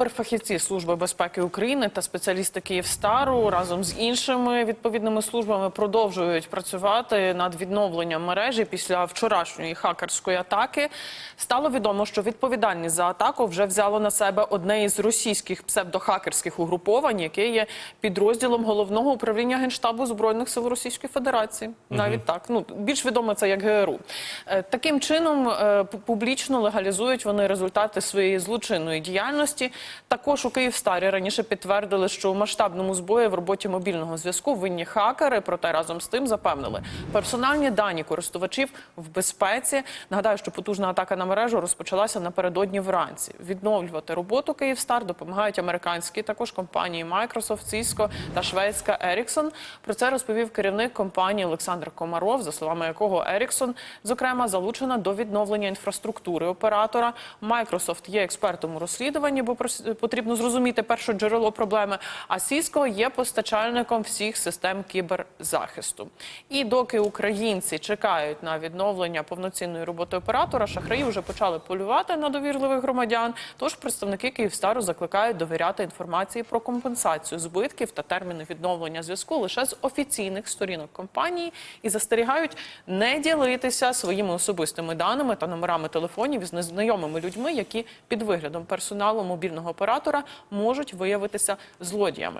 Кіберфахівці Служби безпеки України та спеціалісти Київстару разом з іншими відповідними службами продовжують працювати над відновленням мережі після вчорашньої хакерської атаки. Стало відомо, що відповідальність за атаку вже взяло на себе одне із російських псевдохакерських угруповань, яке є підрозділом головного управління генштабу збройних сил Російської Федерації. Навіть так, ну більш відомо це як ГРУ. Е, Таким чином е, публічно легалізують вони результати своєї злочинної діяльності. Також у Київстарі раніше підтвердили, що у масштабному збої в роботі мобільного зв'язку винні хакери. Проте разом з тим запевнили, персональні дані користувачів в безпеці. Нагадаю, що потужна атака на мережу розпочалася напередодні вранці. Відновлювати роботу Київстар допомагають американські також компанії Microsoft, Cisco та шведська Ericsson. Про це розповів керівник компанії Олександр Комаров, за словами якого Ericsson, зокрема, залучена до відновлення інфраструктури оператора. Microsoft є експертом у розслідуванні, бо прос- потрібно зрозуміти перше джерело проблеми. А Cisco є постачальником всіх систем кіберзахисту. І доки українці чекають на відновлення повноцінної роботи оператора, шахраї вже почали полювати на довірливих громадян. Тож представники Київстару закликають довіряти інформації про компенсацію збитків та терміни відновлення зв'язку лише з офіційних сторінок компанії і застерігають не ділитися своїми особистими даними та номерами телефонів із незнайомими людьми, які під виглядом персоналу мобільного оператора можуть виявитися злодіями.